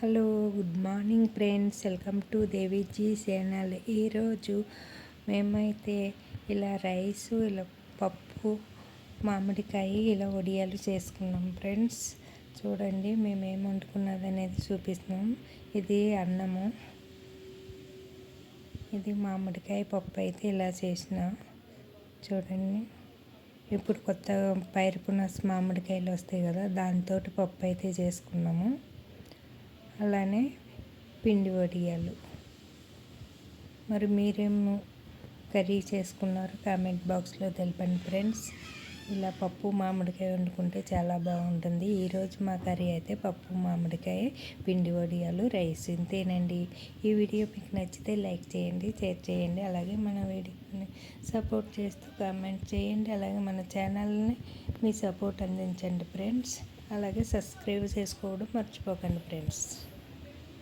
Hello good morning friends. Welcome to Deviji channel. ఈరోజు మేమైతే ఇలా రైసు ఇలా పప్పు మామిడికాయ ఇలా వడియాలు చేసుకున్నాం ఫ్రెండ్స్. చూడండి మేము ఏం వండుకున్నది అనేది చూపిస్తున్నాం. ఇది అన్నము. ఇది మామిడికాయ పప్పు అయితే ఇలా చేసిన. చూడండి. ఇప్పుడు కొత్తగా పైరుపునస్ మామిడికాయలు వస్తాయి కదా దాంతో పప్పు అయితే చేసుకున్నాము. అలానే పిండి వడియాలు. మరి మీరేమో కర్రీ చేసుకున్నారు? కామెంట్ బాక్స్లో తెలపండి ఫ్రెండ్స్. ఇలా పప్పు మామిడికాయ వండుకుంటే చాలా బాగుంటుంది. ఈరోజు మా కర్రీ అయితే పప్పు మామిడికాయ పిండి వడియాలు రైస్ ఇంతేనండి. ఈ వీడియో మీకు నచ్చితే లైక్ చేయండి షేర్ చేయండి. అలాగే మన వీడియోని సపోర్ట్ చేస్తూ కామెంట్ చేయండి. అలాగే మన ఛానల్ని మీ సపోర్ట్ అందించండి ఫ్రెండ్స్. అలాగే సబ్స్క్రైబ్ చేసుకోవడం మర్చిపోకండి ఫ్రెండ్స్.